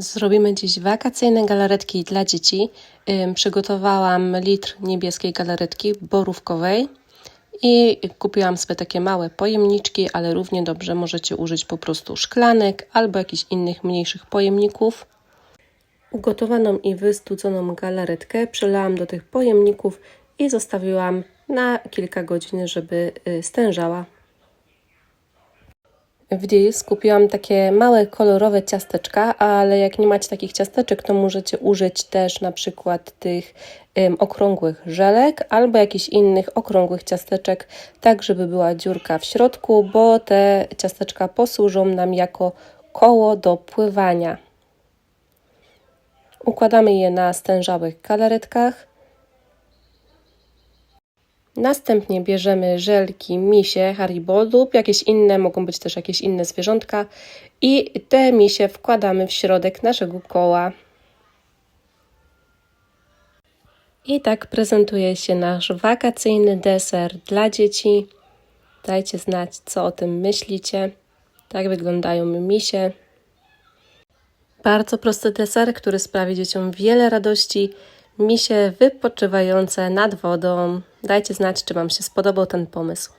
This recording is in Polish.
Zrobimy dziś wakacyjne galaretki dla dzieci. Przygotowałam litr niebieskiej galaretki borówkowej i kupiłam sobie takie małe pojemniczki, ale równie dobrze możecie użyć po prostu szklanek albo jakichś innych mniejszych pojemników. Ugotowaną i wystudzoną galaretkę przelałam do tych pojemników i zostawiłam na kilka godzin, żeby y, stężała. W Deals kupiłam takie małe, kolorowe ciasteczka, ale jak nie macie takich ciasteczek, to możecie użyć też na przykład tych okrągłych żelek albo jakichś innych okrągłych ciasteczek, tak żeby była dziurka w środku, bo te ciasteczka posłużą nam jako koło do pływania. Układamy je na stężałych galaretkach. Następnie bierzemy żelki misie Haribo lub jakieś inne, mogą być też jakieś inne zwierzątka i te misie wkładamy w środek naszego koła. I tak prezentuje się nasz wakacyjny deser dla dzieci. Dajcie znać, co o tym myślicie. Tak wyglądają misie. Bardzo prosty deser, który sprawi dzieciom wiele radości. Misie wypoczywające nad wodą. Dajcie znać, czy Wam się spodobał ten pomysł.